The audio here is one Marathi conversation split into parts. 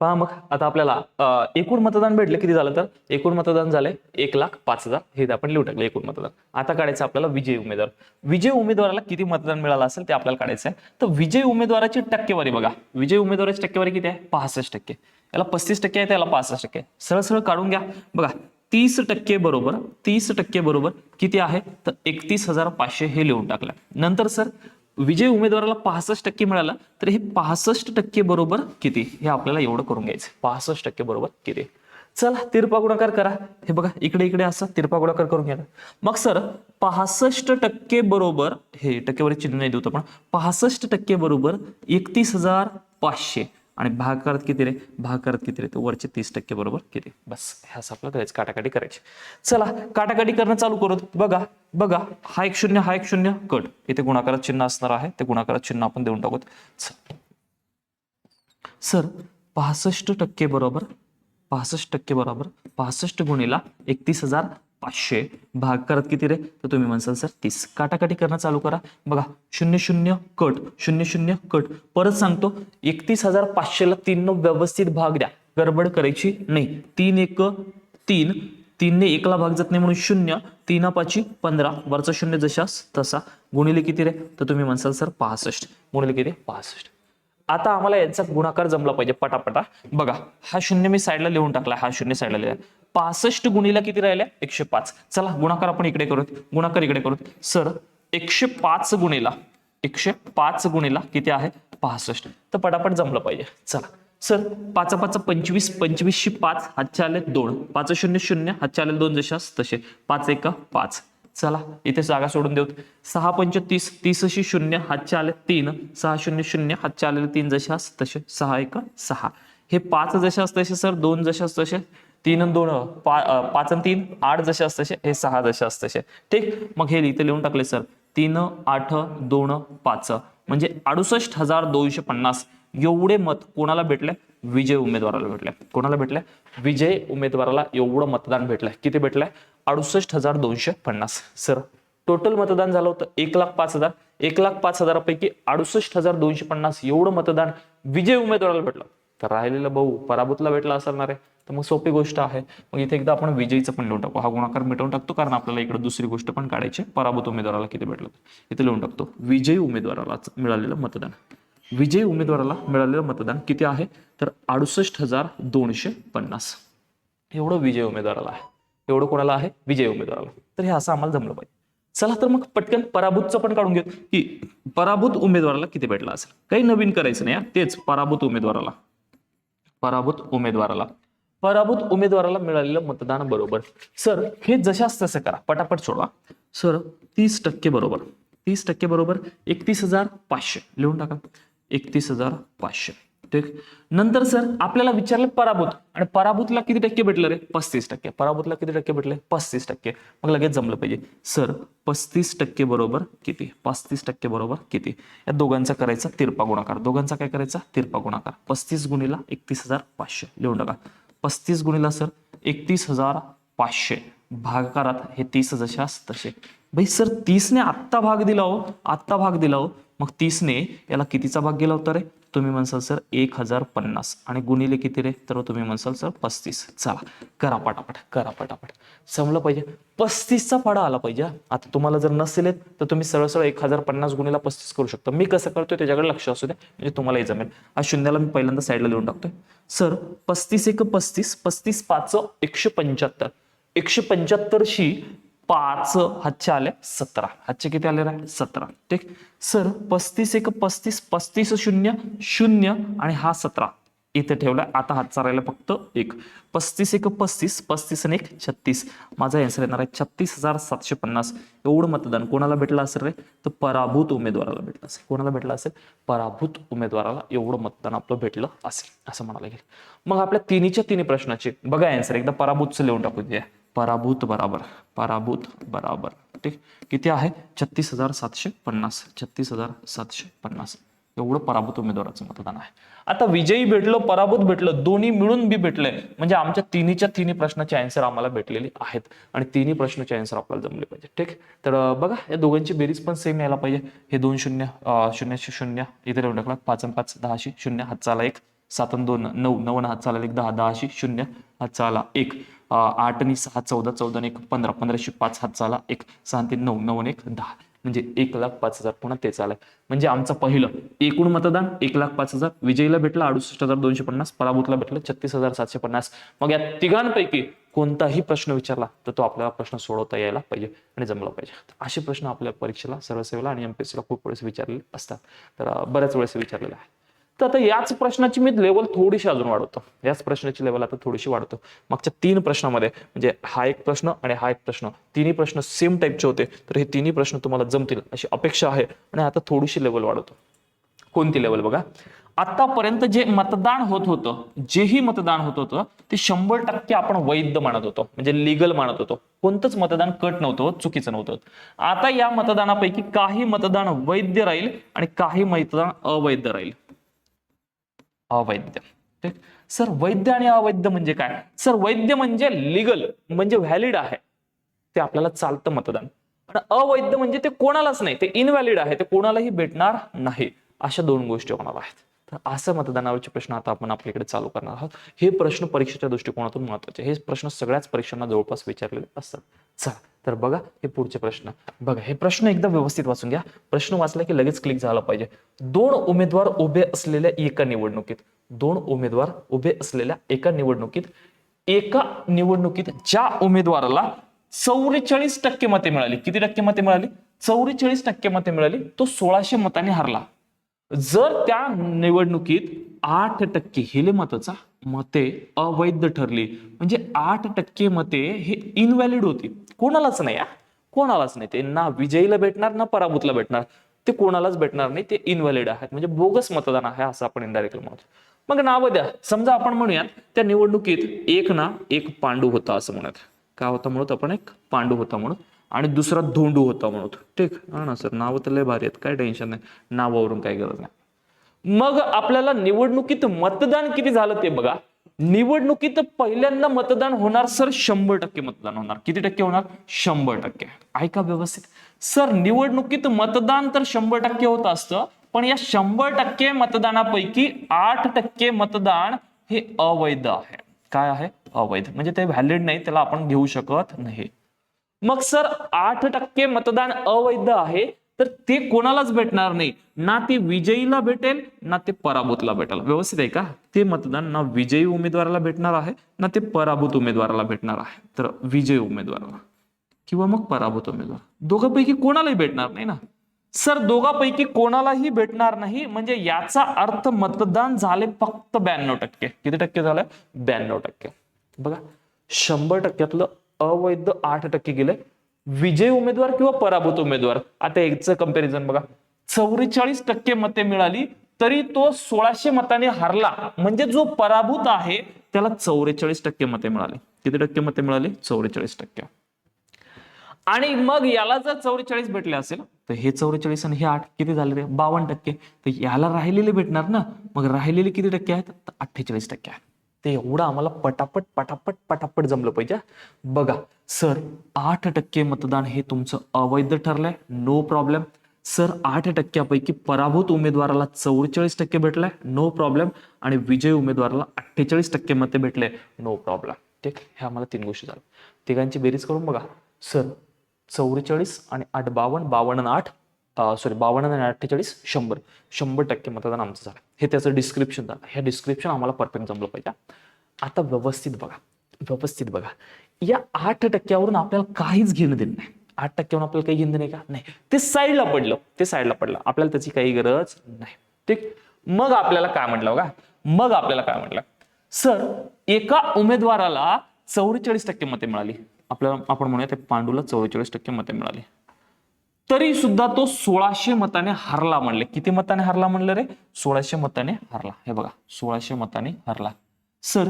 पहा मग आता आपल्याला एकूण मतदान भेटलं किती झालं तर? एकूण मतदान झालंय एक लाख पाच हजार. हे आपण लिहू टाकलं एकूण मतदान. आता काढायचं आपल्याला विजयी उमेदवार. विजय उमेदवाराला किती मतदान मिळालं असेल ते आपल्याला काढायचं आहे. तर विजय उमेदवाराची टक्केवारी बघा. विजय उमेदवाराची टक्केवारी किती आहे? पासष्ट टक्के. याला पस्तीस टक्के आहे त्याला पासष्ट टक्के सरळ सरळ काढून घ्या. बघा तीस टक्के बरोबर तीस टक्के बरोबर किती आहे? तर एकतीस हजार पाचशे हे लिहून टाकलं. नंतर सर विजय उमेदवाराला पासष्ट टक्के मिळाला तर हे पासष्ट टक्के बरोबर किती? हे आपल्याला एवढं करून घ्यायचं. पासष्ट टक्के बरोबर किती? चला तिरपा गुणाकार करा. हे बघा इकडे इकडे असं तिरपा गुणाकार करून घ्या. मग सर पासष्ट टक्के बरोबर हे टक्केवारी चिन्ह नाही देऊ आपण पासष्ट टक्के बरोबर एकतीस हजार पाचशे. आणि भाग करत किती रे? भाग करत किती रे? तर वरचे तीस टक्के बरोबर किती बस हे असं आपलं करायचं काटाकाटी करायची. चला काटाकाटी करणं चालू करू बघा बघा हा एक शून्य हा एक शून्य कट. इथे गुणाकारात चिन्ह असणार आहे. ते गुणाकारात चिन्ह आपण देऊन टाकूत. सर पासष्ट टक्के बरोबर पासष्ट टक्के बरोबर पासष्ट गुणीला एकतीस हजार पाचशे भाग करत किती रे? तर तुम्ही म्हणसाल सर तीस. काटाकाटी करणं चालू करा. बघा शून्य शून्य कट शून्य शून्य कट. परत सांगतो एकतीस हजार पाचशेला तीन व्यवस्थित भाग द्या. गडबड करायची नाही. तीन एक तीन. तीनने एकला भाग जात नाही म्हणून शून्य. तीन पाची पंधरा. वरचा शून्य जशास तसा. गुणिले किती रे? तर तुम्ही म्हणसाल सर पासष्ट. गुणिले किती? पासष्ट. आता आम्हाला यांचा गुणाकार जमला पाहिजे पटापटा. बघा हा शून्य मी साईडला लिहून टाकला. हा शून्य साईडला लिहिला पासष्ट गुणीला किती राहिल्या? एकशे पाच. चला गुणाकार आपण इकडे करूत गुणाकार इकडे करूत सर एकशे पाच गुणीला एकशे पाच गुणीला किती आहे? पासष्ट. तर पटापट जमलं पाहिजे. चला. सर पाच पाच पंचवीस पंचवीसशे पाच हातच्या आले दोन. पाच शून्य शून्य हातच्या आले दोन जशास तसे. पाच एक पाच. चला इथे जागा सोडून देऊत. सहा पंच तीस तीसशी शून्य हातच्या आले तीन. सहा शून्य शून्य हातच्या आलेले तीन जशास तसे. सहा एक सहा. हे पाच जशास तसे सर. दोन जशास तसे. तीन आणि दोन पा पाच आणि तीन आठ जसे तसे हे सहा जसे तसे ठीक? मग हे इथे लिहून टाकले सर. तीन आठ दोन पाच. म्हणजे अडुसष्ट हजार दोनशे पन्नास. एवढे मत कोणाला भेटले? विजय उमेदवाराला भेटले. कोणाला भेटले? विजय उमेदवाराला एवढं मतदान भेटलंय किती भेटलंय अडुसष्ट हजार दोनशे पन्नास. सर टोटल मतदान झालं होतं एक लाख पाच हजार. एक लाख पाच हजारापैकी अडुसष्ट हजार दोनशे पन्नास एवढं मतदान विजय उमेदवाराला भेटलं. तर राहिलेलं भाऊ पराभूतला भेटला असणार आहे तर मग सोपी गोष्ट आहे. मग इथे एकदा आपण विजयीचं पण लिहून टाकू. हा गुणाकार मिटवून टाकतो कारण आपल्याला इकडे दुसरी गोष्ट पण काढायची पराभूत उमेदवाराला किती भेटलं इथे लिहून टाकतो. विजयी उमेदवाराला मिळालेलं मतदान. विजयी उमेदवाराला मिळालेलं मतदान किती आहे? तर अडुसष्ट हजार दोनशे पन्नास. एवढं विजय उमेदवाराला आहे. एवढं कोणाला आहे? विजय उमेदवाराला. तर हे असं आम्हाला जमलं पाहिजे. चला तर मग पटकन पराभूतचं पण काढून घेऊ. की पराभूत उमेदवाराला किती भेटला असेल? काही नवीन करायचं नाही तेच पराभूत उमेदवाराला. पराभूत उमेदवाराला. पराभूत उमेदवाराला मिळालेलं मतदान बरोबर. सर हे जशाच तसं करा. पटापट सोडवा. सर तीस टक्के बरोबर. तीस टक्के बरोबर एकतीस हजार पाचशे. लिहून टाका. एकतीस हजार पाचशे. ठीक? नंतर सर आपल्याला विचारले पराभूत. आणि पराभूतला किती टक्के भेटलं रे? पस्तीस टक्के. पराभूतला किती टक्के भेटले? पस्तीस टक्के. मग लगेच जमलं पाहिजे. सर पस्तीस टक्के बरोबर किती? पस्तीस टक्के बरोबर किती? या दोघांचा करायचा तिरपा गुणाकार. दोघांचा काय करायचा? तिरपा गुणाकार. पस्तीस गुणीला एकतीस हजार पाचशे. लिहून टाका. पस्तीस गुणीला सर एकतीस हजार पाचशे. भागाकारात हे तीस जशा तसे भाई सर तीसने आत्ता भाग दिला हो आत्ता भाग दिला हो. मग तीसने याला कितीचा भाग गेला होता रे? तुम्ही म्हणसाल सर एक हजार पन्नास. आणि गुणिले किती रे? तर तुम्ही म्हणसाल सर पस्तीस. चला करा पटापट करा पटापट. समलं पाहिजे. पस्तीसचा फाडा आला पाहिजे आता तुम्हाला जर नसेल तर तुम्ही सरळ सरळ एक हजार पन्नास गुणीला पस्तीस करू शकता. मी कसं करतोय त्याच्याकडे लक्ष असू द्या म्हणजे तुम्हालाही जमेल. हा शून्याला मी पहिल्यांदा साईडला लिहून टाकतोय. सर पस्तीस एक पस्तीस पस्तीस पाच एकशे पंच्याहत्तर. एकशे पंच्याहत्तरशी पाच हातचे आले सतरा. हातचे किती आले रे? सतरा. ठीक? सर पस्तीस एक पस्तीस पस्तीस शून्य शून्य आणि हा सतरा. इथे ठेवलाय. आता हातचा राहिला फक्त एक. पस्तीस एक पस्तीस पस्तीस आणि एक छत्तीस. माझा आन्सर येणार आहे छत्तीस हजार सातशे पन्नास. एवढं मतदान कोणाला भेटलं असेल रे? तर पराभूत उमेदवाराला भेटलं असेल. कोणाला भेटलं असेल? पराभूत उमेदवाराला एवढं मतदान आपलं भेटलं असेल. असं म्हणायला गेलं. मग आपल्या तिन्हीच्या तिन्ही प्रश्नाचे बघा आन्सर एकदा पराभूतचं लिहून टाकू द्या. पराभूत बराबर पराभूत बराबर. ठीक? किती आहे? छत्तीस हजार सातशे पन्नास. छत्तीस हजार सातशे पन्नास. एवढं पराभूत उमेदवाराचं मतदान आहे. आता विजयी भेटलं पराभूत भेटलं दोन्ही मिळून बी भेटलंय म्हणजे आमच्या तिन्हीच्या तिन्ही प्रश्नाचे आन्सर आम्हाला भेटलेले आहेत. आणि तिन्ही प्रश्नाचे आन्सर आपल्याला जमले पाहिजे. ठीक? तर बघा या दोघांची बेरीज पण सेम यायला पाहिजे. हे दोन शून्य शून्य शून्यशे शून्य इथे लिहून टाकला. पाच आणि पाच दहाशे शून्य हातचा आला एक. सात आणि दोन नऊ नऊ आणि हात चाला एक दहा दहाशी शून्य हात चाला एक. आठ आणि सहा चौदा चौदा आणि एक पंधरा पंधराशे पाच हात झाला. एक सहा ते तीन नऊ नऊ आणि एक दहा. म्हणजे एक लाख पाच हजार पुन्हा ते चालय म्हणजे आमचं पहिलं एकूण मतदान एक लाख पाच हजार विजयीला भेटलं अडुसष्ट हजार दोनशे पन्नास पराभूतला भेटलं छत्तीस हजार सातशे पन्नास. मग या तिघांपैकी कोणताही प्रश्न विचारला तर तो आपल्याला प्रश्न सोडवता यायला पाहिजे आणि जमला पाहिजे. तर असे प्रश्न आपल्या परीक्षेला सर्वसेवेला आणि एमपीएससीला खूप वेळेस विचारलेले असतात. तर बऱ्याच वेळेस विचारलेले आहे तर आता याच प्रश्नाची मी लेवल थोडीशी अजून वाढवतो. याच प्रश्नाची लेवल आता थोडीशी वाढवतो. मागच्या तीन प्रश्नामध्ये म्हणजे हा एक प्रश्न आणि हा एक प्रश्न तिन्ही प्रश्न सेम टाईपचे होते तर हे तिन्ही प्रश्न तुम्हाला जमतील अशी अपेक्षा आहे आणि आता थोडीशी लेवल वाढवतो. कोणती लेवल बघा? आतापर्यंत जे मतदान होत होतं जेही मतदान होत होतं ते शंभर टक्के आपण वैध मानत होतो म्हणजे लिगल मानत होतो. कोणतंच मतदान कट नव्हतं चुकीचं नव्हतं आता या मतदानापैकी काही मतदान वैध राहील आणि काही मतदान अवैध राहील. अवैध. ठीक? सर वैध आणि अवैध म्हणजे काय? सर वैध म्हणजे लिगल म्हणजे व्हॅलिड आहे. ते आपल्याला चालतं मतदान. पण अवैध म्हणजे ते कोणालाच नाही. ते इनव्हॅलिड आहे. ते कोणालाही भेटणार नाही. अशा दोन गोष्टी होणार आहेत. तर असं मतदानावरचे प्रश्न आता आपण आपल्याकडे चालू करणार आहोत. हे प्रश्न परीक्षेच्या दृष्टिकोनातून महत्त्वाचे हे प्रश्न सगळ्याच परीक्षांना जवळपास विचारलेले असतात. चला. तर बघा हे पुढचे प्रश्न. बघा हे प्रश्न एकदा व्यवस्थित वाचून घ्या. प्रश्न वाचला की लगेच क्लिक झाला पाहिजे. दोन उमेदवार उभे असलेल्या एका निवडणुकीत. दोन उमेदवार उभे असलेल्या एका निवडणुकीत. एका निवडणुकीत ज्या उमेदवाराला चौवेचाळीस टक्के मते मिळाली. किती टक्के मते मिळाली? चौवेचाळीस टक्के मते मिळाली. तो सोळाशे मताने हरला. जर त्या निवडणुकीत आठ टक्के हिले मताचा मते अवैध ठरली. म्हणजे आठ टक्के मते हे इनव्हॅलिड होती. कोणालाच नाही हा. कोणालाच नाही. ते ना विजयीला भेटणार ना पराभूतला भेटणार. ते कोणालाच भेटणार नाही. ते इनव्हॅलिड आहेत. म्हणजे बोगस मतदान आहे असं आपण इनडायरेक्टली म्हणतो. मग नावं द्या. समजा आपण म्हणूयात त्या निवडणुकीत एक ना एक पांडू होता असं म्हणत. काय होता म्हणत? आपण एक पांडू होता म्हणून. आणि दुसरा धोंडू होता म्हणत ठीक. हा ना सर. नावं तर लय भारी आहेत. काय टेन्शन नाही. नावावरून काही गरज नाही. मग आपल्याला निवडणुकीत मतदान किती झालं ते बघा. निवडणुकीत पहिल्यांदा मतदान होणार सर शंभर टक्के मतदान होणार. किती टक्के होणार? शंभर टक्के. ऐका व्यवस्थित. सर निवडणुकीत मतदान तर शंभर टक्के होत असतं पण या शंभर टक्के मतदानापैकी आठ टक्के मतदान हे अवैध आहे. काय आहे? अवैध. म्हणजे ते व्हॅलिड नाही त्याला आपण घेऊ शकत नाही. मग सर आठ टक्के मतदान अवैध आहे तर ते कोणालाच भेटणार नाही. ना ते विजयीला भेटेल ना ते पराभूतला भेटेल. व्यवस्थित आहे का? ते मतदान ना विजयी उमेदवाराला भेटणार आहे ना ते पराभूत उमेदवाराला भेटणार आहे. तर विजयी उमेदवाराला किंवा मग पराभूत उमेदवार. दोघांपैकी कोणालाही भेटणार नाही ना? सर दोघांपैकी कोणालाही भेटणार नाही म्हणजे याचा अर्थ मतदान झाले फक्त ब्याण्णव टक्के. किती टक्के झालं? ब्याण्णव टक्के. बघा शंभर टक्क्यातलं अवैध आठ टक्के गेले. विजय उमेदवार किंवा पराभूत उमेदवार? आता याचं कंपॅरिझन बघा. चौवेचाळीस टक्के मते मिळाली तरी तो सोळाशे मताने हरला. म्हणजे जो पराभूत आहे त्याला चौवेचाळीस टक्के मते मिळाली. किती टक्के मते मिळाली? चौवेचाळीस टक्के. आणि मग याला जर चौवेचाळीस भेटले असेल तर हे चौवेचाळीस आणि हे आठ किती झाले रे? बावन्न टक्के. तर याला राहिलेले भेटणार ना? मग राहिलेले किती टक्के आहेत? तर अठ्ठेचाळीस टक्के आहेत. ते एवढं आम्हाला पटापट पटापट पटापट जमलं पाहिजे. बघा सर आठ टक्के मतदान हे तुमचं अवैध ठरलंय. नो प्रॉब्लेम सर आठ टक्क्यापैकी पराभूत उमेदवाराला चौवेचाळीस टक्के भेटलाय. नो प्रॉब्लेम आणि विजय उमेदवाराला अठ्ठेचाळीस टक्के मते भेटले. नो प्रॉब्लेम ठीक? हे आम्हाला तीन गोष्टी झाल्या. तिघांची बेरीज करून बघा. सर चौवेचाळीस आणि आठ बावन्न बावन्न आठ. सॉरी बावन्न आणि अठ्ठेचाळीस शंभर. शंभर टक्के मतदान आमचं झालं. हे त्याचं डिस्क्रिप्शन झालं. हे डिस्क्रिप्शन आम्हाला परफेक्ट जमलं पाहिजे आता व्यवस्थित बघा. व्यवस्थित बघा. या आठ टक्क्यावरून आपल्याला काहीच घेणं देणं नाही. आठ टक्क्यावरून आपल्याला काही घेणं नाही का? नाही. ते साईडला पडलं. ते साईडला पडलं. आपल्याला त्याची काही गरज नाही. ठीक? मग आपल्याला काय म्हटलं बघा? मग आपल्याला काय म्हटलं? सर एका उमेदवाराला चौवेचाळीस टक्के मते मिळाली. आपल्याला आपण म्हणूया ते पांडूला चौवेचाळीस टक्के मते मिळाली. तरी सुद्धा तो सोळाशे मताने हरला म्हणले. किती मताने हरला म्हणलं रे? सोळाशे मताने हरला. हे बघा सोळाशे मताने हरला. सर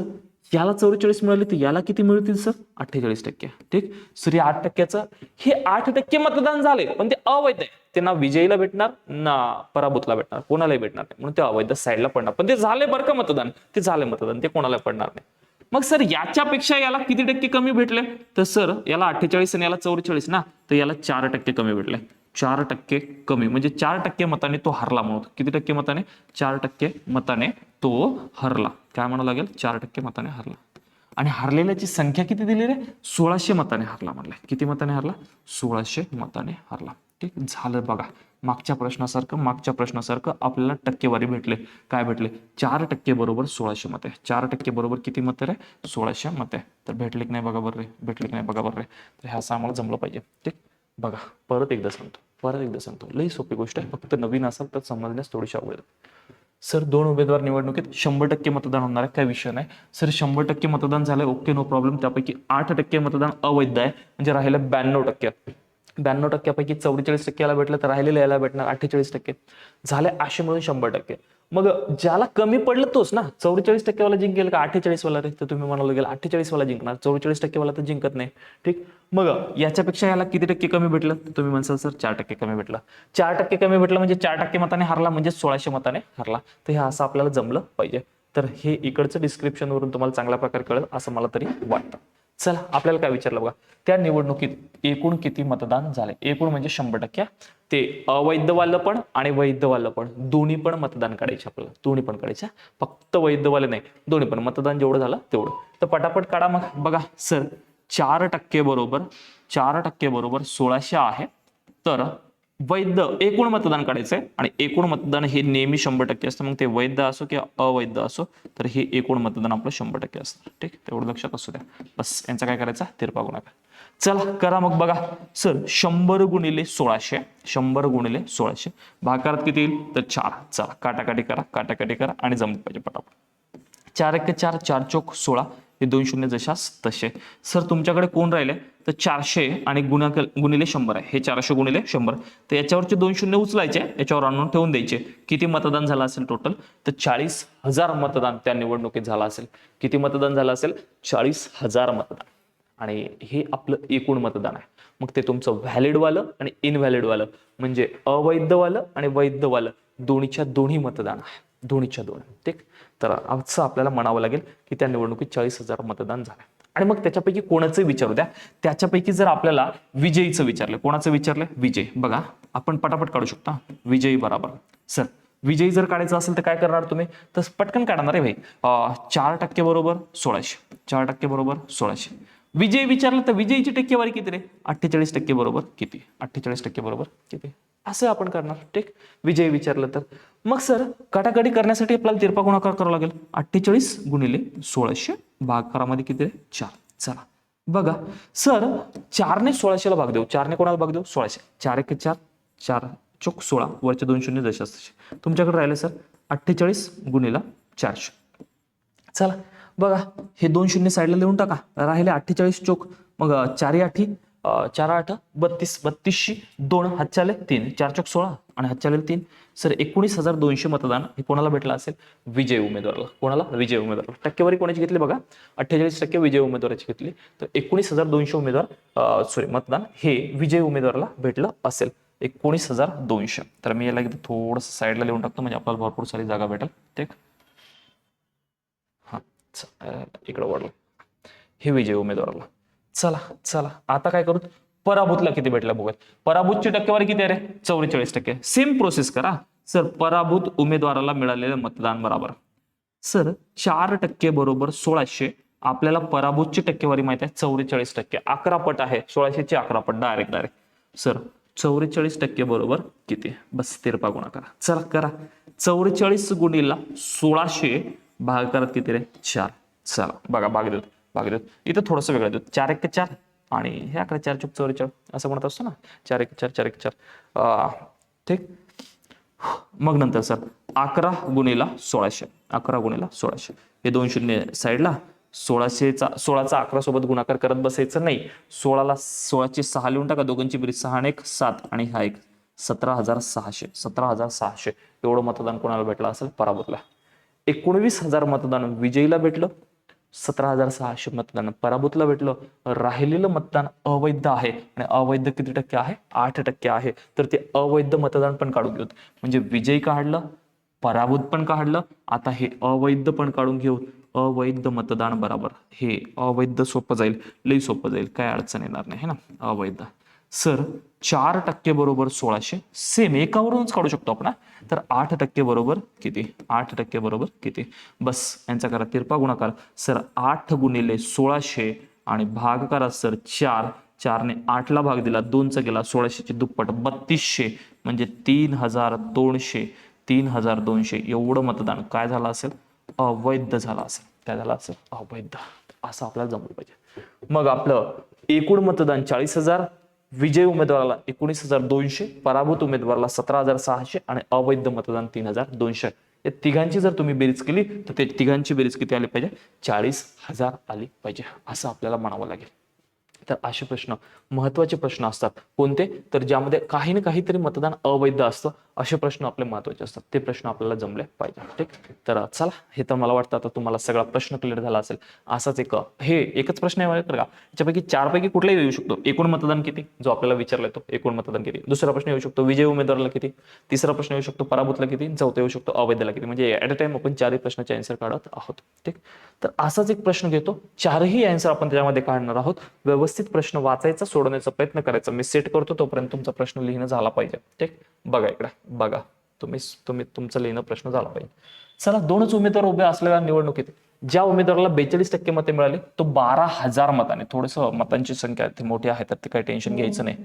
याला चौवेचाळीस मिळाली तर याला किती मिळतील सर? अठ्ठेचाळीस टक्के. ठीक? सर या आठ टक्क्याचं हे आठ टक्के मतदान झाले पण ते अवैध आहे. ते ना विजयीला भेटणार ना पराभूतला भेटणार कोणालाही भेटणार नाही. म्हणून ते अवैध साईडला पडणार. पण ते झाले बरं का मतदान? ते झाले मतदान ते कोणाला पडणार नाही? मग सर याच्यापेक्षा याला किती टक्के कमी भेटले? तर सर याला अठ्ठेचाळीस आणि याला चौवेचाळीस ना? तर याला चार टक्के कमी भेटले. चार टक्के कमी. म्हणजे चार टक्के मताने तो हरला म्हणून. किती टक्के मताने? चार टक्के मताने तो हरला. काय म्हणावं लागेल? चार टक्के मताने हरला. आणि हरलेल्याची संख्या किती दिली रे? सोळाशे मताने हरला म्हणलाय किती मताने हरला? सोळाशे मताने हरला. ठीक? झालं बघा. मागच्या प्रश्नासारखं मागच्या प्रश्नासारखं आपल्याला टक्केवारी भेटले. काय भेटले? चार टक्के बरोबर सोळाशे मते चार टक्के बरोबर किती मत रे? सोळाशे मते तर भेटले की नाही बघा बरं रे? भेटले की नाही बघा बरं रे? तर ह्या असं आम्हाला जमलं पाहिजे. ठीक? बघा. परत एकदा सांगतो. परत एकदा सांगतो. लई सोपी गोष्ट आहे. फक्त नवीन असाल तर समजण्यास थोडीशी अवघड सर दोन उमेदवार निवडणुकीत शंभर टक्के मतदान होणार आहे. काय विषय नाही. सर शंभर टक्के मतदान झालंय. ओके नो प्रॉब्लेम त्यापैकी आठ टक्के मतदान अवैध आहे. म्हणजे राहिलं ब्याण्णव टक्के. ब्याण्णव टक्क्यापैकी चौवेचाळीस टक्के याला भेटलं तर राहिलेलं याला भेटणार अठ्ठेचाळीस टक्के. झाले असे मिळून शंभर टक्के. मग ज्याला कमी पडलं तोच ना? चौवेचाळीस टक्केवाला जिंकेल का अठ्ठेचाळीस वाला रे? तर तुम्ही म्हणाला गेला अठ्ठेचाळीस वाला जिंकणार. चौवेचाळीस टक्केवाला तर जिंकत नाही. ठीक? मग याच्यापेक्षा याला किती टक्के कमी भेटलं? तर तुम्ही म्हणसाल सर चार टक्के कमी भेटलं. चार टक्के कमी भेटलं म्हणजे चार टक्के मताने हरला म्हणजे सोळाशे मताने हरला. तर हे असं आपल्याला जमलं पाहिजे. तर हे इकडचं डिस्क्रिप्शन वरून तुम्हाला चांगल्या प्रकारे कळेल असं मला तरी वाटतं. चला आपल्याला काय विचारलं बघा. त्या निवडणुकीत एकूण किती मतदान झाले एकूण म्हणजे शंभर टक्के. ते अवैधवालं पण आणि वैधवालं पण. दोन्ही पण मतदान काढायचे आपल्याला. दोन्ही पण काढायच्या फक्त वैधवाले नाही दोन्ही पण. मतदान जेवढं झालं तेवढं. तर पटापट काढा मग. बघा सर चार टक्के बरोबर चार टक्के बरोबर सोळाशे आहे. तर वैध एकूण मतदान काढायचंय आणि एकूण मतदान हे नेहमी शंभर टक्के असतं. मग ते वैध असो किंवा अवैध असो तर हे एकूण मतदान आपलं शंभर टक्के असतं. ठीक तेवढं लक्षात असू द्या. बस यांचा काय करायचा? तिरपा गुणाकार चला करा मग बघा. सर शंभर गुणिले सोळाशे शंभर गुणिले सोळाशे. भाकारात किती येईल? तर चार. चला काटाकाटी करा काटाकाटी करा आणि जमत पाहिजे पटापट. चार एक चार चार चौक सोळा. हे दोन शून्य जशास तसे. सर तुमच्याकडे कोण राहिले? तर चारशे आणि गुणा गुणिले शंभर आहे. हे चारशे गुणिले शंभर. तर याच्यावरचे दोन शून्य उचलायचे याच्यावर आणून ठेवून द्यायचे. किती मतदान झालं असेल टोटल तर चाळीस हजार मतदान त्या निवडणुकीत झालं असेल. किती मतदान झालं असेल? चाळीस हजार मतदान. आणि हे आपलं एकूण मतदान आहे. मग ते तुमचं व्हॅलिडवालं आणि इनव्हॅलिडवालं म्हणजे अवैधवालं आणि वैधवालं दोन्हीच्या दोन्ही मतदान आहे. दोन्हीच्या दोन. ठीक? तर असं आपल्याला म्हणावं लागेल की त्या निवडणुकीत चाळीस हजार मतदान झालं. आणि मग त्याच्यापैकी कोणाचं विचारू द्या. त्याच्यापैकी जर आपल्याला विजयीचं विचारलं कोणाचं विचारलं? विजय. बघा आपण पटापट काढू शकता विजयी बरोबर. सर विजयी जर काढायचं असेल तर काय करणार तुम्ही? तर पटकन काढणार आहे भाई. चार टक्के बरोबर सोळाशे. चार टक्के बरोबर सोळाशे. विजय विचारलं तर विजयीची टक्केवारी किती रे? अठ्ठेचाळीस टक्के बरोबर किती? अठ्ठेचाळीस टक्के बरोबर किती? असं आपण करणार ठीक? विजय विचारलं तर. मग सर कटाकटी करण्यासाठी आपल्याला तिरपा गुणाकार करावा लागेल? अठ्ठेचाळीस गुणिले सोळाशे भागाकारामध्ये किती चार. चला. बघा सर चारने सोळाशेला भाग देऊ. चारने कोणाला भाग देऊ? सोळाशे. चार एक चार चार चोक सोळा वरच्या दोन शून्य दशाशे. तुमच्याकडे राहिले सर अठ्ठेचाळीस गुणिला चारशे. चला. बघा हे दोन शून्य साईडला लिहून टाका. राहिले अठ्ठेचाळीस चोक. मग चारी आठी चार आठ बत्तीस बत्तीसशी दोन हातच्याले तीन चार चौक सोळा आणि हातच्याले तीन. सर एकोणीस हजार दोनशे मतदान हे कोणाला भेटलं असेल? विजय उमेदवाराला. कोणाला? विजय उमेदवाराला. टक्केवारी कोणाची घेतली बघा? अठ्ठेचाळीस टक्के विजय उमेदवाराची घेतली. तर एकोणीस हजार दोनशे उमेदवार सॉरी मतदान हे विजय उमेदवाराला भेटलं असेल. एकोणीस हजार दोनशे. तर मी याला एकदा थोडंसं साईडला लिहून टाकतो म्हणजे आपल्याला भरपूर सारी जागा भेटेल. ठीक? हा इकडं वाढलं. हे विजय उमेदवाराला. चला चला. आता काय करू? पराभूतला किती भेटला बघूयात. पराभूतची टक्केवारी किती आहे रे? चौवेचाळीस टक्के. सेम प्रोसेस करा. सर पराभूत उमेदवाराला मिळालेलं मतदान बरोबर. सर चार टक्के बरोबर सोळाशे. आपल्याला पराभूतची टक्केवारी माहिती आहे चौवेचाळीस टक्के. अकरा पट आहे. सोळाशेची अकरा पट डायरेक्ट डायरेक्ट सर चौवेचाळीस टक्के बरोबर किती? बस तिरपा गुणा करा. चला करा. चौवेचाळीस गुणीला सोळाशे. भागाकारात किती रे? चार. चला बघा भाग देतो. भाग इथं थोडंसं वेगळं देऊ चार एक चार. आणि हे अकरा चार चुक चौरेचाळ असं म्हणत असतो ना. चार एक चार चार एक चार. ठीक. मग नंतर सर. अकरा गुणेला सोळाशे. अकरा गुणेला सोळाशे. हे दोन शून्य साईडला सोळाशेचा सोळाचा अकरा सोबत गुणाकार करत बसायचं नाही. सोळाला सोळाचे सहा लिहून टाका. दोघांची बेरीज सहा आणि एक सात. आणि हा एक सतरा हजार सहाशे. सतरा हजार सहाशे. एवढं मतदान कोणाला भेटलं असेल? पराभूतला. एकोणवीस हजार मतदान विजयीला भेटलं. सतरा हजार सहाशे मतदान. पराभूतला भेटलं राहिलेलं मतदान अवैध आहे. आणि अवैध किती टक्के आहे? आठ टक्के आहे. तर ते अवैध मतदान पण काढून घेऊ म्हणजे विजयी काढलं पराभूत पण काढलं आता हे अवैध पण काढून घेऊ अवैध मतदान बरोबर. हे अवैध सोपं जाईल लई सोपं जाईल. काय अडचण येणार नाही है ना? अवैध. सर चार टक्के बरोबर सोळाशे सेम एकावरूनच काढू शकतो आपण तर आठ टक्के बरोबर किती? आठ टक्के बरोबर किती? बस यांचा करा तिरपा गुणाकार. सर आठ गुणिले सोळाशे आणि भाग करा सर चार. चारने आठला भाग दिला दोनचा गेला सोळाशेचे दुप्पट बत्तीसशे. म्हणजे तीन हजार दोनशे तीन हजार दोनशे. एवढं मतदान काय झालं असेल? अवैध झालं असेल. काय झालं असेल? अवैध. असं आपल्याला जमलं पाहिजे. मग आपलं एकूण मतदान चाळीस हजार विजय उमेदवाराला एकोणीस हजार दोनशे पराभूत उमेदवाराला सतरा हजार सहाशे आणि अवैध मतदान तीन हजार दोनशे. या तिघांची जर तुम्ही बेरीज केली तर ते तिघांची बेरीज किती आली पाहिजे? चाळीस हजार आली पाहिजे असं आपल्याला म्हणावं लागेल. तर असे प्रश्न महत्त्वाचे प्रश्न असतात. कोणते? तर ज्यामध्ये काही ना काहीतरी मतदान अवैध असतं. असे प्रश्न आपले महत्त्वाचे असतात. ते प्रश्न आपल्याला जमले पाहिजे. ठीक? तर चला हे तर मला वाटतं आता तुम्हाला सगळा प्रश्न क्लिअर झाला असेल. असाच एक हे एकच प्रश्न आहे माझ्याकडे का? याच्यापैकी चारपैकी कुठलाही येऊ शकतो. एकूण मतदान किती? जो आपल्याला विचारला येतो एकूण मतदान किती? दुसरा प्रश्न येऊ शकतो विजय उमेदवाराला किती? तिसरा प्रश्न येऊ शकतो पराभूतला किती? चौथा येऊ शकतो अवैधला किती? म्हणजे ॲट अ टाइम आपण चारही प्रश्नाचे आन्सर काढत आहोत. ठीक? तर असाच एक प्रश्न घेतो. चारही आन्सर आपण त्याच्यामध्ये काढणार आहोत. व्यवस्थित प्रश्न वाचायचा सोडवण्याचा प्रयत्न करायचा. मी सेट करतो तोपर्यंत तुमचा प्रश्न लिहिणं झाला पाहिजे. ठीक? बघा इकडे. बघा तुम्ही तुम्ही तुमचं लिहिणं प्रश्न झाला पाहिजे. चला दोनच उमेदवार उभे असलेल्या निवडणुकीत ज्या उमेदवाराला बेचाळीस टक्के मते मिळाली तो बारा हजार मताने थोडस मतांची संख्या ती मोठी आहे तर ते काही टेन्शन घ्यायचं नाही.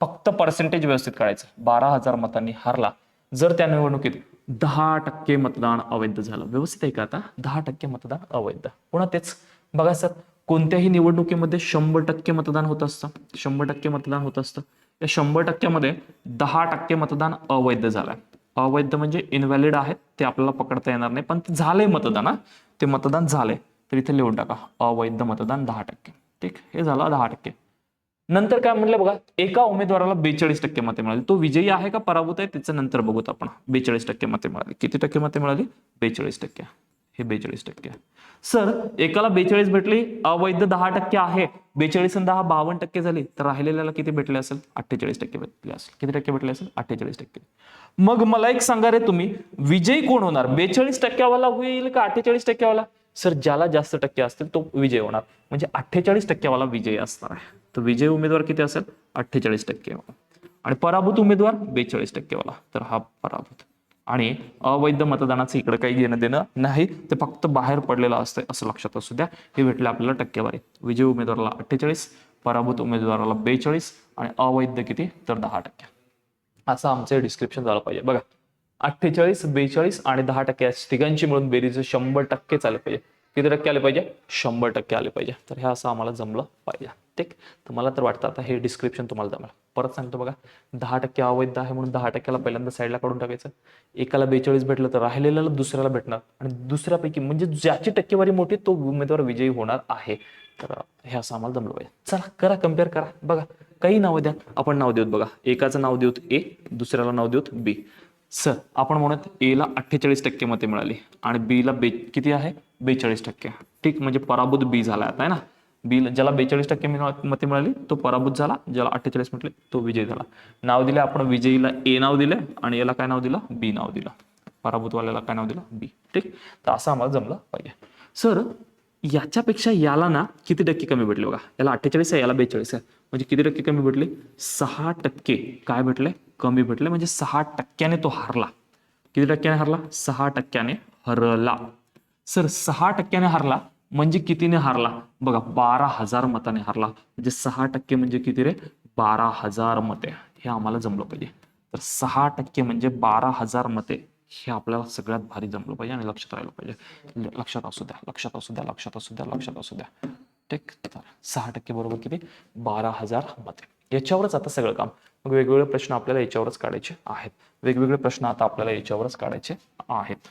फक्त पर्सेंटेज व्यवस्थित काढायचं. बारा हजार मतांनी हारला. जर त्या निवडणुकीत दहा टक्के मतदान अवैध झालं. व्यवस्थित आहे का आता? दहा टक्के मतदान अवैध. पुन्हा तेच. बघा सर कोणत्याही निवडणुकीमध्ये शंभर टक्के मतदान होत असतं. शंभर टक्के मतदान होत असतं. या शंभर टक्क्यामध्ये दहा टक्के मतदान अवैध झालंय. अवैध म्हणजे इनव्हॅलिड आहेत ते आपल्याला पकडता येणार नाही पण ते झालंय मतदान ते मतदान झालंय. तर इथे लिहून टाका अवैध मतदान दहा टक्के. ठीक? हे झालं दहा टक्के. नंतर काय म्हटलं बघा एका उमेदवाराला बेचाळीस टक्के मते मिळाली. तो विजयी आहे का पराभूत आहे त्याचं नंतर बघूत आपण. बेचाळीस टक्के मते मिळाली. किती टक्के मते मिळाली? बेचाळीस टक्के. हे बेचाळीस टक्के सर एकाला बेचाळीस भेटली अवैध दहा टक्के आहे. बेचाळीस आणि दहा बावन्न टक्के झाली तर राहिलेल्याला किती भेटले असेल? अठ्ठेचाळीस टक्के भेटले असेल. किती टक्के भेटले असेल? अठ्ठेचाळीस टक्के. मग मला एक सांगा रे तुम्ही विजयी कोण होणार? बेचाळीस टक्क्यावाला होईल का अठ्ठेचाळीस टक्क्यावाला? सर ज्याला जास्त टक्के असतील तो विजय होणार. म्हणजे अठ्ठेचाळीस टक्क्यावाला विजय असणार आहे. तर विजय उमेदवार किती असेल? अठ्ठेचाळीस टक्के. आणि पराभूत उमेदवार बेचाळीस टक्केवाला. तर हा पराभूत. आणि अवैध मतदानाचं इकडं काही घेणं देणं नाही ते फक्त बाहेर पडलेलं असतं असं लक्षात असू द्या. हे भेटले आपल्याला टक्केवारी. विजय उमेदवाराला अठ्ठेचाळीस पराभूत उमेदवाराला बेचाळीस आणि अवैध किती? तर दहा टक्के. असं आमचं डिस्क्रिप्शन झालं पाहिजे. बघा अठ्ठेचाळीस बेचाळीस आणि दहा टक्के तिघांची मिळून बेरीज शंभर टक्केच आले पाहिजे. किती टक्के आले पाहिजे? शंभर टक्के आले पाहिजे. तर हे असं आम्हाला जमलं पाहिजे. ठीक तर मला तर वाटतं आता हे डिस्क्रिप्शन तुम्हाला जमलं. परत सांगतो बघा दहा टक्के अवैध आहे म्हणून दहा टक्क्याला पहिल्यांदा साईडला काढून टाकायचं. एकाला बेचाळीस भेटलं तर राहिलेल्याला दुसऱ्याला भेटणार. आणि दुसऱ्यापैकी म्हणजे ज्याची टक्केवारी मोठी तो उमेदवार विजयी होणार आहे. तर हे असं आम्हाला जमलं पाहिजे. चला करा कंपेअर करा. बघा काही नावं द्या. आपण नाव देऊत बघा. एकाचं नाव देऊत ए दुसऱ्याला नाव देऊत बी. सर आपण म्हणत एला अठ्ठेचाळीस टक्के मते मिळाली. आणि बीला बे किती आहे? बेचाळीस टक्के. ठीक म्हणजे पराभूत बी झाला आता आहे ना? बिल ज्याला बेचाळीस टक्के मते मिळाली तो पराभूत झाला. ज्याला अठ्ठेचाळीस म्हटले तो विजय झाला. नाव दिले आपण विजयीला ए नाव दिले आणि याला काय नाव दिलं? बी नाव दिलं. पराभूतवाल्याला काय नाव दिलं? बी. ठीक? तर असं आम्हाला जमलं पाहिजे. सर याच्यापेक्षा याला ना किती टक्के कमी भेटले बघा? याला अठ्ठेचाळीस आहे याला बेचाळीस आहे. म्हणजे किती टक्के कमी भेटले? सहा टक्के. काय भेटले? कमी भेटले. म्हणजे सहा टक्क्याने तो हारला. किती टक्क्याने हरला? सहा टक्क्याने हरला. सर सहा टक्क्याने हरला. म्हणजे कितीने हारला? बघा बारा हजार मताने हारला. म्हणजे सहा टक्के म्हणजे किती रे? बारा हजार मते. हे आम्हाला जमलं पाहिजे. तर सहा टक्के म्हणजे बारा हजार मते हे आपल्याला सगळ्यात भारी जमलं पाहिजे आणि लक्षात राहिलं पाहिजे. लक्षात असू द्या लक्षात असू द्या लक्षात असू द्या लक्षात असू द्या. ठीक? तर सहा टक्के बरोबर किती? बारा हजार मते. याच्यावरच आता सगळं काम. मग वेगवेगळे प्रश्न आपल्याला याच्यावरच काढायचे आहेत. वेगवेगळे प्रश्न आता आपल्याला याच्यावरच काढायचे आहेत.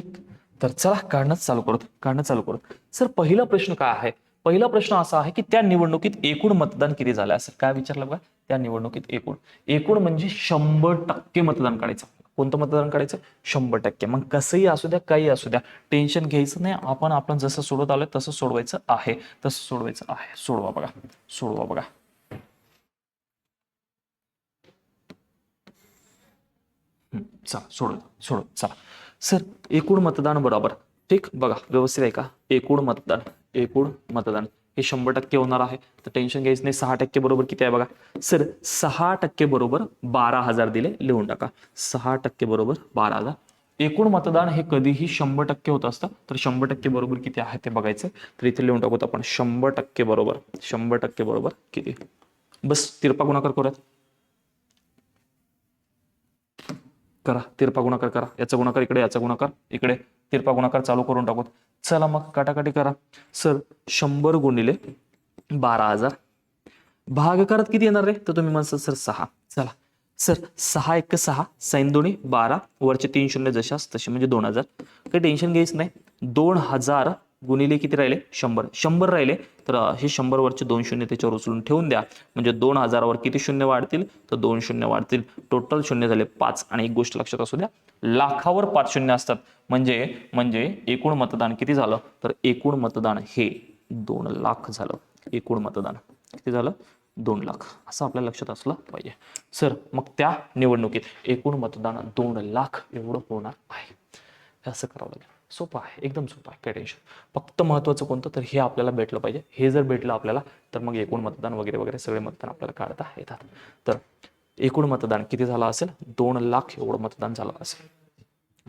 ठीक? तर चला काढणं चालू करत काढणं चालू करत सर पहिला प्रश्न काय आहे? पहिला प्रश्न असा आहे की त्या निवडणुकीत एकूण मतदान किती झालं असं काय विचारलं बघा. त्या निवडणुकीत एकूण. एकूण म्हणजे शंभर टक्के मतदान काढायचं. कोणतं मतदान काढायचं? शंभर टक्के. मग कसंही असू द्या काही असू द्या टेन्शन घ्यायचं नाही. आपण आपण जसं सोडवत आलोय तसं सोडवायचं आहे. तसं सोडवायचं आहे. सोडवा बघा. सोडवा बघा. चला सोडव सोडव चला. सर एकूण मतदान बरोबर. ठीक बघा व्यवस्थित आहे का? एकूण मतदान एकूण मतदान. हे शंभर टक्के होणार आहे. तर टेन्शन घ्यायचं नाही सहा टक्के बरोबर किती आहे बघा. सर सहा टक्के बरोबर बारा हजार दिले लिहून टाका. सहा टक्के बरोबर बारा हजार. एकूण मतदान हे कधीही शंभर टक्के होत असतं. तर शंभर टक्के बरोबर किती आहे ते बघायचं. तर इथे लिहून टाकूत आपण शंभर टक्के बरोबर शंभर टक्के बरोबर किती? बस तिरपा गुणाकार करूयात. करा तिरपा गुणाकार करा. याचा गुणाकार इकडे याचा गुणाकार इकडे. तिरपा गुणाकार चालू करून टाकूत चला मग काटाकाटी करा. सर शंभर गुणिले बारा हजार. भागाकारात किती येणार रे? तर तुम्ही म्हणसाल सर सहा. चला. सर सहा एक सहा साईन दोन्ही बारा वरचे तीन शून्य जशास तसे म्हणजे दोन हजार. काही टेन्शन घ्यायच नाही. दोन हजार गुणिले किती राहिले? शंभर. शंभर राहिले तर हे शंभर वरचे दोन शून्य त्याच्यावर उचलून ठेवून द्या. म्हणजे दोन हजारावर किती शून्य वाढतील? तर दोन शून्य वाढतील. टोटल शून्य झाले पाच. आणि एक गोष्ट लक्षात असू द्या लाखावर पाच शून्य असतात. म्हणजे म्हणजे एकूण मतदान किती झालं? तर एकूण मतदान हे दोन लाख झालं. एकूण मतदान किती झालं? दोन लाख. असं आपल्या लक्षात असलं पाहिजे. सर मग त्या निवडणुकीत एकूण मतदान दोन लाख एवढं होणार आहे. हे असं करावं लागेल. सोपं आहे एकदम सोपं आहे काय टेन्शन फक्त महत्त्वाचं कोणतं? तर हे आपल्याला भेटलं पाहिजे. हे जर भेटलं आपल्याला तर मग एकूण मतदान वगैरे वगैरे सगळे मतदान आपल्याला काढता येतात. तर एकूण मतदान किती झालं असेल? दोन लाख एवढं मतदान झालं असेल.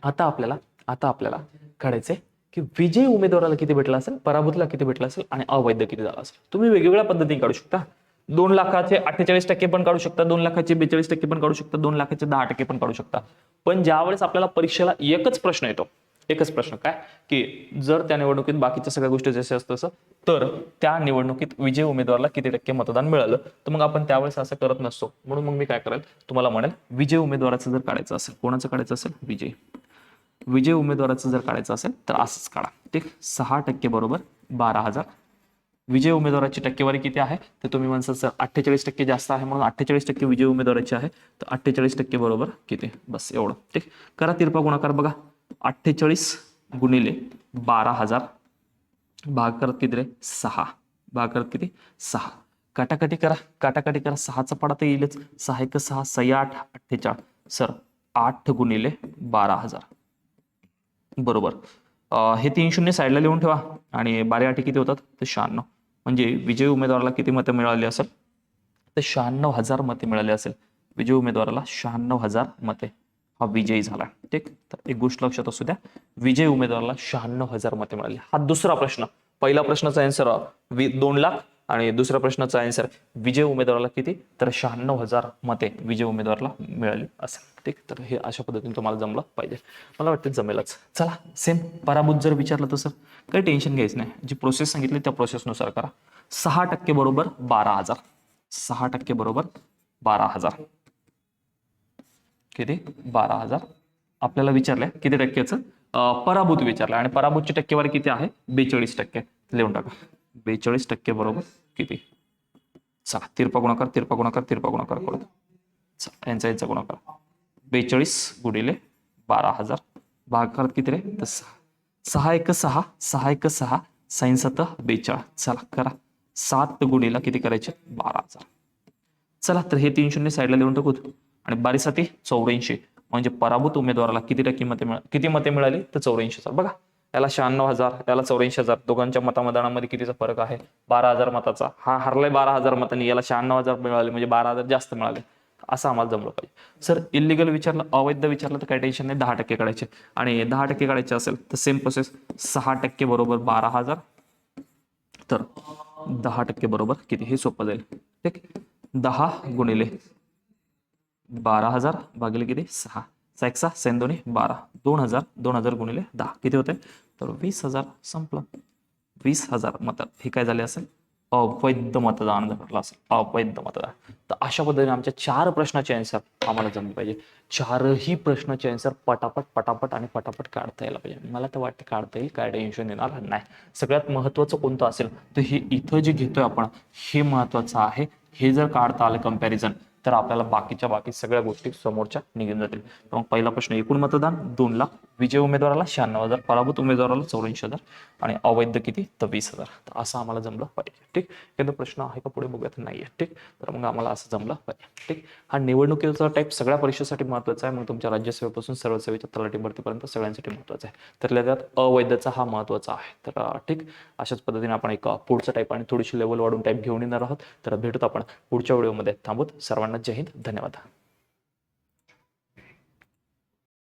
आता आपल्याला आता आपल्याला काढायचंय की विजयी उमेदवाराला किती भेटला असेल? पराभूतला किती भेटला असेल? आणि अवैध किती झाला असेल? तुम्ही वेगवेगळ्या पद्धतीने काढू शकता. दोन लाखाचे अठ्ठेचाळीस टक्के पण काढू शकता दोन लाखाचे बेचाळीस टक्के पण काढू शकता दोन लाखाचे दहा टक्के पण काढू शकता. पण ज्यावेळेस आपल्याला परीक्षेला एकच प्रश्न येतो एकच प्रश्न काय? की जर त्या निवडणुकीत बाकीच्या सगळ्या गोष्टी जसे असतं तसं तर त्या निवडणुकीत विजय उमेदवाराला किती टक्के मतदान मिळालं? तर मग आपण त्यावेळेस असं करत नसतो. म्हणून मग मी काय करेल तुम्हाला म्हणेल विजय उमेदवाराचं जर काढायचं असेल कोणाचं काढायचं असेल? विजय. विजय उमेदवाराचं जर काढायचं असेल तर असंच काढा. ठीक? सहा टक्के बरोबर बारा हजार. विजय उमेदवाराची टक्केवारी किती आहे? ते तुम्ही म्हणसाल सर अठ्ठेचाळीस टक्के जास्त आहे म्हणून अठ्ठेचाळीस टक्के विजय उमेदवाराची आहे तर अठ्ठेचाळीस टक्के बरोबर किती? बस एवढं. ठीक? करा तिरपा गुणाकार बघा. अठ्ठेचाळीस गुणिले बारा हजार. भाग करत किती रे? सहा. भाग करत किती? सहा. काटाकाटी करा. काटाकाटी करा. सहाचा पाडा तर येईलच. सहा एक सहा सहा आठ अठ्ठेचाळ. सर आठ गुणिले बारा हजार. बरोबर. हे तीन शून्य साईडला लिहून ठेवा. आणि बारा आठी किती होतात? तर शहाण्णव. म्हणजे विजय उमेदवाराला किती मतं मिळाली असेल? तर शहाण्णव हजार मते मिळाली असेल. विजय उमेदवाराला शहाण्णव हजार मते. हा विजयी झाला. ठीक? तर एक गोष्ट लक्षात असू द्या. विजय उमेदवाराला शहाण्णव हजार मते मिळाली. हा दुसरा प्रश्न. पहिला प्रश्नाचा आन्सर दोन लाख. आणि दुसऱ्या प्रश्नाचा आन्सर विजय उमेदवाराला किती? तर शहाण्णव हजार मते विजय उमेदवाराला मिळाली असेल. ठीक? तर हे अशा पद्धतीने तुम्हाला जमलं पाहिजे. मला वाटतं जमेलच. चला सेम पराभूत जर विचारलं तर सर काही टेन्शन घ्यायचं नाही. जी प्रोसेस सांगितली त्या प्रोसेसनुसार करा. सहा टक्के बरोबर बारा हजार. सहा टक्के बरोबर बारा हजार. किती? बारा हजार. आपल्याला विचारलंय किती टक्क्याचं? पराभूत विचारलं आणि पराभूतची टक्केवारी किती आहे? बेचाळीस टक्के. लिहून टाका. बेचाळीस टक्के बरोबर किती? चला तिरपा गुणाकार तिरपा गुणाकार तिरपा गुणाकार करू. यांचा यांचा गुणाकार. बेचाळीस गुणिले बारा हजार. भाग करत किती रे? तर सहा. सहा एक सहा सहा एक सहा सैनसत सत बेचाळ चला करा. सात गुणीला किती करायचे? बारा हजार. चला तर हे तीन शून्य साईडला लिहून टाकू आणि बारीसाती चौऱ्याऐंशी. म्हणजे पराभूत उमेदवाराला किती टक्के मते मिळा किती मते मिळाली? तर चौऱ्याऐंशी हजार. बघा याला शहाण्णव हजार याला चौऱ्याऐंशी हजार. दोघांच्या मतामदानामध्ये कितीचा फरक आहे? बारा हजार मताचा. हा हरलाय बारा हजार मतांनी. याला शहाण्णव हजार मिळाले म्हणजे बारा हजार जास्त मिळाले. असं आम्हाला जमलं पाहिजे. सर इलिगल विचारलं अवैध विचारलं तर काही टेन्शन नाही. दहा टक्के काढायचे. आणि दहा टक्के काढायचे असेल तर सेम प्रोसेस सहा टक्के बरोबर बारा हजार. तर दहा टक्के बरोबर किती? हे सोपं जाईल. ठीक? दहा गुणिले बारा हजार भागिले किती? सहा. सॅक्सा एक सहा सेन दोन्ही बारा. दोन हजार दोन हजार गुणिले दहा. किती होते तर वीस हजार संपलं. वीस हजार मत. हे काय झाले असेल? अवैध मतदान झालं असेल. अवैध मतदान. तर अशा पद्धतीने आमच्या चार प्रश्नाचे आन्सर आम्हाला जमले पाहिजे. चारही प्रश्नाचे आन्सर पटापट पटापट आणि पटापट काढता यायला पाहिजे. मला तर वाटतं काढता येईल. काय टेन्शन येणार नाही. सगळ्यात महत्त्वाचं कोणतं असेल? तर हे इथं जे घेतोय आपण हे महत्त्वाचं आहे. हे जर काढता आलं कंपॅरिझन तर आपल्याला बाकीच्या बाकी सगळ्या गोष्टी समोरच्या निघून जातील. मग पहिला प्रश्न एकूण मतदान दोन लाख. विजय उमेदवाराला शहाण्णव हजार पराभूत उमेदवाराला चौऱ्याऐंशी हजार आणि अवैध किती? तर वीस हजार. तर असं आम्हाला जमलं पाहिजे ठीक? याचा प्रश्न आहे का पुढे बघूयात? नाही आहे ठीक? तर मग आम्हाला असं जमलं पाहिजे ठीक? हा निवडणुकीचा टाईप सगळ्या परीक्षेसाठी महत्त्वाचा आहे. मग तुमच्या राज्यसेवेपासून सर्व सेवेच्या तलाठी भरतीपर्यंत सगळ्यांसाठी महत्त्वाचा आहे. तर त्यात अवैधचा हा महत्त्वाचा आहे. तर ठीक? अशाच पद्धतीने आपण एक पुढचा टाईप आणि थोडीशी लेवल वाढून टाईप घेऊन येणार आहोत. तर भेटत आपण पुढच्या व्हिडिओमध्ये थांबूत. सर्वांना जय हिंद. धन्यवाद.